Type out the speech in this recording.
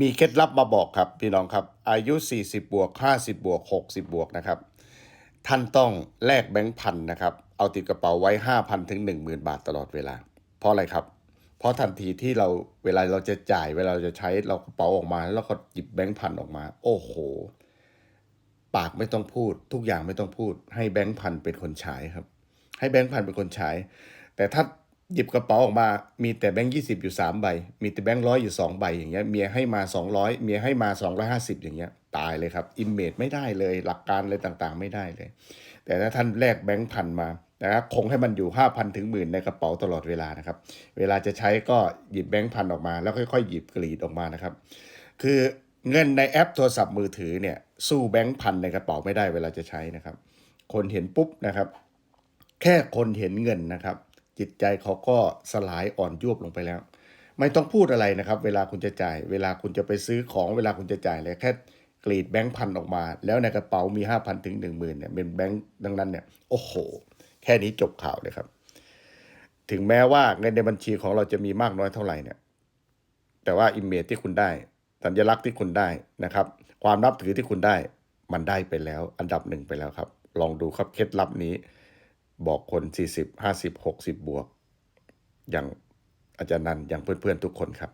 มีเคล็ดลับมาบอกครับพี่น้องครับ อายุ 40 บวก 50 บวก 60 บวกนะครับ ท่านต้องแลกแบงค์พันนะครับ เอาติดกระเป๋าไว้ 5,000 ถึง 10,000 บาทตลอดเวลา เพราะอะไรครับ เพราะทันทีที่เราเวลาเราจะจ่ายเวลาเราจะใช้เรากระเป๋าออกมา แล้วก็หยิบแบงค์พันออกมา โอ้โห ปากไม่ต้องพูด ทุกอย่างไม่ต้องพูด ให้แบงค์พันเป็นคนใช้ครับ ให้แบงค์พันเป็นคนใช้ แต่ถ้า หยิบกระเป๋าออกมามีแต่แบงค์ยี่สิบอยู่สามใบ มีแต่แบงค์ร้อยอยู่สองใบอย่างเงี้ยเมียให้มาสองร้อยเมียให้มาสองร้อยห้าสิบอย่างเงี้ย ตายเลยครับอิมเมจไม่ได้เลยหลักการอะไรต่างๆ ไม่ได้เลย แต่ถ้าท่านแลกแบงค์พันมานะครับคงให้มันอยู่ห้าพันถึงหมื่นในกระเป๋าตลอดเวลานะครับ เวลาจะใช้ก็หยิบแบงค์พันออกมา แล้วค่อยๆ หยิบกรีดออกมานะครับ คือเงินในแอปโทรศัพท์มือถือเนี่ยสู้แบงค์พันในกระเป๋าไม่ได้เวลาจะใช้นะครับ คนเห็นปุ๊บนะครับ แค่คนเห็นเงินนะครับ จิตใจเขาก็สลายอ่อนยวบลงไปแล้ว ไม่ต้องพูดอะไรนะครับ เวลาคุณจะจ่าย เวลาคุณจะไปซื้อของเวลาคุณจะจ่ายเลยแค่กรีดแบงค์พันออกมา แล้วในกระเป๋ามีห้าพันถึงหนึ่งหมื่นเนี่ยเป็นแบงค์ดังนั้นเนี่ยโอ้โห แค่นี้จบข่าวเลยครับ ถึงแม้ว่าเงินในบัญชีของเราจะมีมากน้อยเท่าไหร่เนี่ย แต่ว่าอิมเมจที่คุณได้ สัญลักษณ์ที่คุณได้นะครับ ความนับถือที่คุณได้มันได้ไปแล้ว อันดับหนึ่งไปแล้วครับ ลองดูครับเคล็ดลับนี้ บอกคน 40 50 60 บวก อย่างอาจารย์นันอย่างเพื่อนๆทุกคนครับ